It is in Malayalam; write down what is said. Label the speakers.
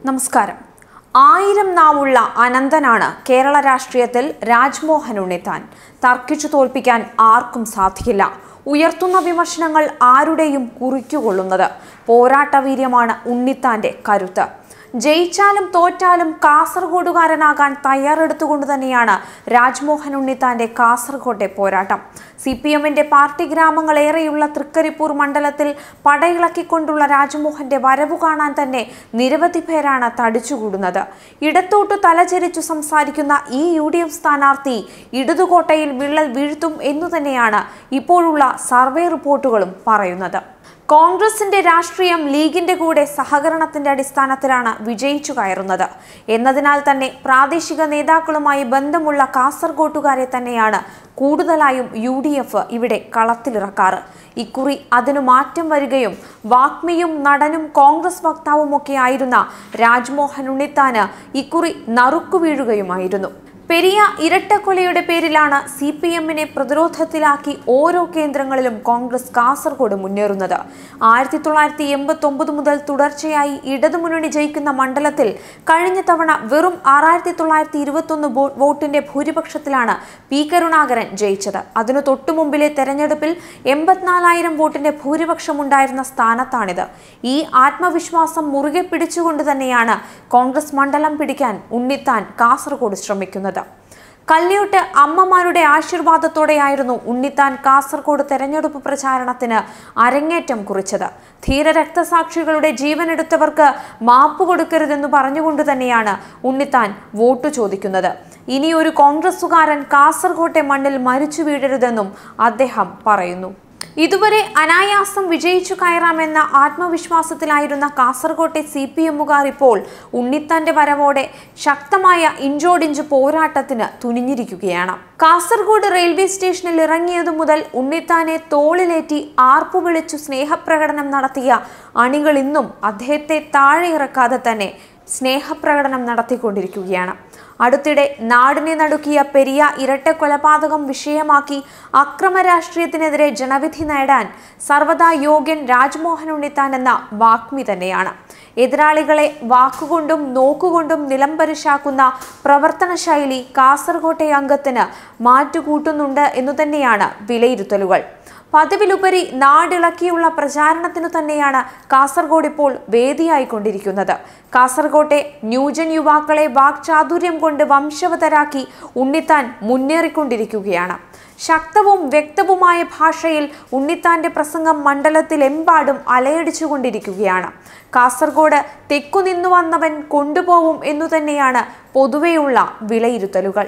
Speaker 1: നമസ്കാരം. ആയിരം നാവുള്ള അനന്തനാണ് കേരള രാഷ്ട്രീയത്തിൽ രാജ്മോഹൻ ഉണ്ണിത്താൻ. തർക്കിച്ചു തോൽപ്പിക്കാൻ ആർക്കും സാധിക്കില്ല. ഉയർത്തുന്ന വിമർശനങ്ങൾ ആരുടെയും കുറിക്കുകൊള്ളുന്നത് പോരാട്ടവീര്യമാണ് ഉണ്ണിത്താന്റെ കരുത്ത്. ജയിച്ചാലും തോറ്റാലും കാസർഗോഡുകാരനാകാൻ തയ്യാറെടുത്തുകൊണ്ട് തന്നെയാണ് രാജ്മോഹൻ ഉണ്ണിത്താന്റെ കാസർഗോട്ടെ പോരാട്ടം. സി പി എമ്മിന്റെ പാർട്ടി ഗ്രാമങ്ങളേറെയുള്ള തൃക്കരിപ്പൂർ മണ്ഡലത്തിൽ പടയിളക്കിക്കൊണ്ടുള്ള രാജ്മോഹന്റെ വരവ് കാണാൻ തന്നെ നിരവധി പേരാണ് തടിച്ചുകൂടുന്നത്. ഇടത്തോട്ട് തലചരിച്ചു സംസാരിക്കുന്ന ഈ യു ഡി എഫ് സ്ഥാനാർത്ഥി ഇടതുകോട്ടയിൽ വിള്ളൽ വീഴ്ത്തും എന്നു തന്നെയാണ് ഇപ്പോഴുള്ള സർവേ റിപ്പോർട്ടുകളും പറയുന്നത്. കോൺഗ്രസിന്റെ രാഷ്ട്രീയം ലീഗിന്റെ കൂടെ സഹകരണത്തിന്റെ അടിസ്ഥാനത്തിലാണ് വിജയിച്ചു കയറുന്നത്. എന്നതിനാൽ തന്നെ പ്രാദേശിക നേതാക്കളുമായി ബന്ധമുള്ള കാസർഗോട്ടുകാരെ തന്നെയാണ് കൂടുതലായും യു ഡി എഫ് ഇവിടെ കളത്തിലിറക്കാറ്. ഇക്കുറി അതിനു മാറ്റം വരികയും വാഗ്മിയും നടനും കോൺഗ്രസ് വക്താവുമൊക്കെ ആയിരുന്ന രാജ്മോഹൻ ഉണ്ണിത്താന് ഇക്കുറി നറുക്കു വീഴുകയുമായിരുന്നു. പെരിയ ഇരട്ടക്കൊലയുടെ പേരിലാണ് സി പി എമ്മിനെ പ്രതിരോധത്തിലാക്കി ഓരോ കേന്ദ്രങ്ങളിലും കോൺഗ്രസ് കാസർഗോഡ് മുന്നേറുന്നത്. ആയിരത്തി തൊള്ളായിരത്തി എൺപത്തി ഒമ്പത് മുതൽ തുടർച്ചയായി ഇടതുമുന്നണി ജയിക്കുന്ന മണ്ഡലത്തിൽ കഴിഞ്ഞ തവണ വെറും ആറായിരത്തി തൊള്ളായിരത്തി ഇരുപത്തൊന്ന് വോട്ടിന്റെ ഭൂരിപക്ഷത്തിലാണ് പി കരുണാകരൻ ജയിച്ചത്. അതിനു തൊട്ടുമുമ്പിലെ തെരഞ്ഞെടുപ്പിൽ എൺപത്തിനാലായിരം വോട്ടിന്റെ ഭൂരിപക്ഷമുണ്ടായിരുന്ന സ്ഥാനത്താണിത്. ഈ ആത്മവിശ്വാസം മുറുകെ പിടിച്ചുകൊണ്ട് തന്നെയാണ് കോൺഗ്രസ് മണ്ഡലം പിടിക്കാൻ ഉണ്ണിത്താൻ കാസർഗോഡ് ശ്രമിക്കുന്നത്. കല്യോട്ട് അമ്മമാരുടെ ആശീർവാദത്തോടെയായിരുന്നു ഉണ്ണിത്താൻ കാസർഗോഡ് തെരഞ്ഞെടുപ്പ് പ്രചാരണത്തിന് അരങ്ങേറ്റം കുറിച്ചത്. ധീര രക്തസാക്ഷികളുടെ ജീവനെടുത്തവർക്ക് മാപ്പ് കൊടുക്കരുതെന്ന് പറഞ്ഞുകൊണ്ട് തന്നെയാണ് ഉണ്ണിത്താൻ വോട്ട് ചോദിക്കുന്നത്. ഇനിയൊരു കോൺഗ്രസുകാരൻ കാസർഗോട്ടെ മണ്ണിൽ മരിച്ചു വീഴരുതെന്നും അദ്ദേഹം പറയുന്നു. ഇതുവരെ അനായാസം വിജയിച്ചു കയറാമെന്ന ആത്മവിശ്വാസത്തിലായിരുന്ന കാസർകോട്ടെ സി പി എമ്മുകാർ ഇപ്പോൾ ഉണ്ണിത്താന്റെ വരവോടെ ശക്തമായ ഇഞ്ചോടിഞ്ച് പോരാട്ടത്തിന് തുനിഞ്ഞിരിക്കുകയാണ്. കാസർഗോഡ് റെയിൽവേ സ്റ്റേഷനിൽ ഇറങ്ങിയതു മുതൽ ഉണ്ണിത്താനെ തോളിലേറ്റി ആർപ്പു വിളിച്ചു സ്നേഹപ്രകടനം നടത്തിയ അണികൾ ഇന്നും അദ്ദേഹത്തെ താഴെ ഇറക്കാതെ തന്നെ സ്നേഹപ്രകടനം നടത്തിക്കൊണ്ടിരിക്കുകയാണ്. അടുത്തിടെ നാടിനെ നടുക്കിയ പെരിയ ഇരട്ട കൊലപാതകം വിഷയമാക്കി അക്രമ രാഷ്ട്രീയത്തിനെതിരെ ജനവിധി നേടാൻ സർവദാ യോഗ്യൻ രാജ്മോഹൻ ഉണ്ണിത്താൻ എന്ന വാഗ്മി തന്നെയാണ്. എതിരാളികളെ വാക്കുകൊണ്ടും നോക്കുകൊണ്ടും നിലംപരിശാക്കുന്ന പ്രവർത്തന ശൈലി കാസർകോട്ടെ അംഗത്തിന് മാറ്റുകൂട്ടുന്നുണ്ട് എന്നു തന്നെയാണ് വിലയിരുത്തലുകൾ. പതിവിലുപരി നാടിളക്കിയുള്ള പ്രചാരണത്തിനു തന്നെയാണ് കാസർഗോഡ് ഇപ്പോൾ വേദിയായിക്കൊണ്ടിരിക്കുന്നത്. കാസർഗോട്ടെ ന്യൂജൻ യുവാക്കളെ വാക്ചാതുര്യം കൊണ്ട് വംശവതരാക്കി ഉണ്ണിത്താൻ മുന്നേറിക്കൊണ്ടിരിക്കുകയാണ്. ശക്തവും വ്യക്തവുമായ ഭാഷയിൽ ഉണ്ണിത്താന്റെ പ്രസംഗം മണ്ഡലത്തിലെമ്പാടും അലയടിച്ചുകൊണ്ടിരിക്കുകയാണ്. കാസർഗോഡ് തെക്കുനിന്നു വന്നവൻ കൊണ്ടുപോവും എന്നു തന്നെയാണ് പൊതുവെയുള്ള വിലയിരുത്തലുകൾ.